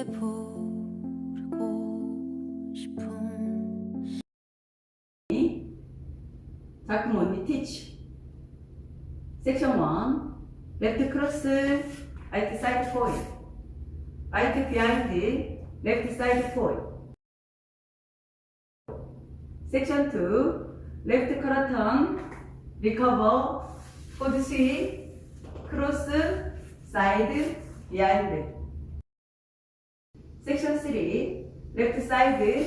해보고 싶은 작품 언니 티치. 섹션 1 레프트 크로스 라이트 사이드 포일 라이트 비하인드 레프트 사이드 포일 섹션 2 레프트 커러턴 리커버 포드 스윙 크로스 사이드 비하인드 Section 3. Left side,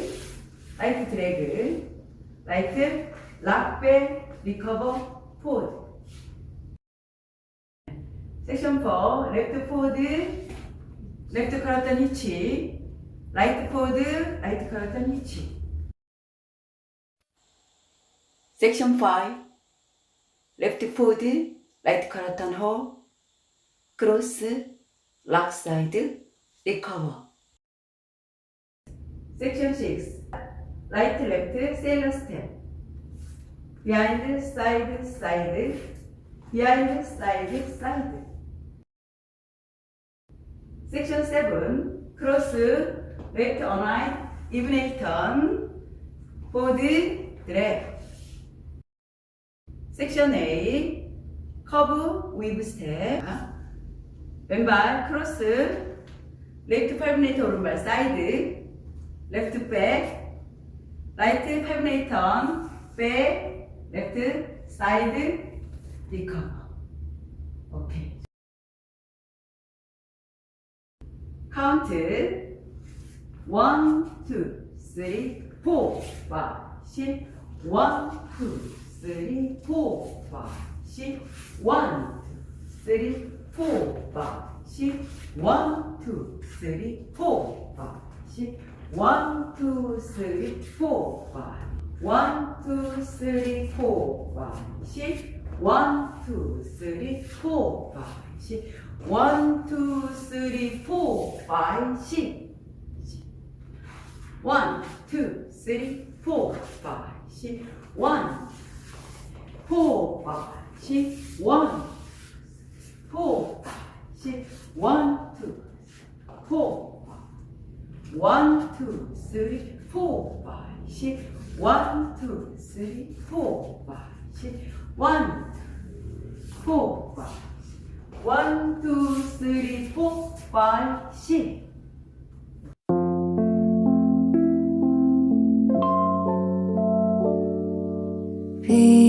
right drag, right, lock back, recover, forward. Section 4. Left forward, left curtain hitch, right forward, right curtain hitch. Section 5. Left forward, right curtain hold, cross, lock side, recover. Section 6. Right, left, sailor step. Behind, side, side. Behind, side, side. Section 7. Cross, left on right, even turn. Forward, drag. Section 8. 커브, 웨이브 스텝. 왼발 크로스. 레프트 8분의 오른발 사이드. 레프트 백. 라이트 8분의 턴. 백. 레프트 사이드. 리커버. 오케이. 카운트. 1, 2, 3, 4, 5, 6. 1, 2, 3, 4, 5, 6. 1, 2, 3, 4, 5, 6. 1, 2, 3, 4, 5, 6. 1, 2, 3, 4, 5. 1, 2, 3, 4, 5, 6. 1, 2, 3, 4, 5, 6. 1, 2, 3, 4, 5, 6. 1, 2, 3, 4, 5, 6. 1, 4, 5, 6. 1, 4, 6. 1, 2, 4, 1, 2, 3, 4, 5, 6. 1, 2, 3, 4, 5, 6. 1, 4, 5, 1, 2, 3, 4, 5, 6. Be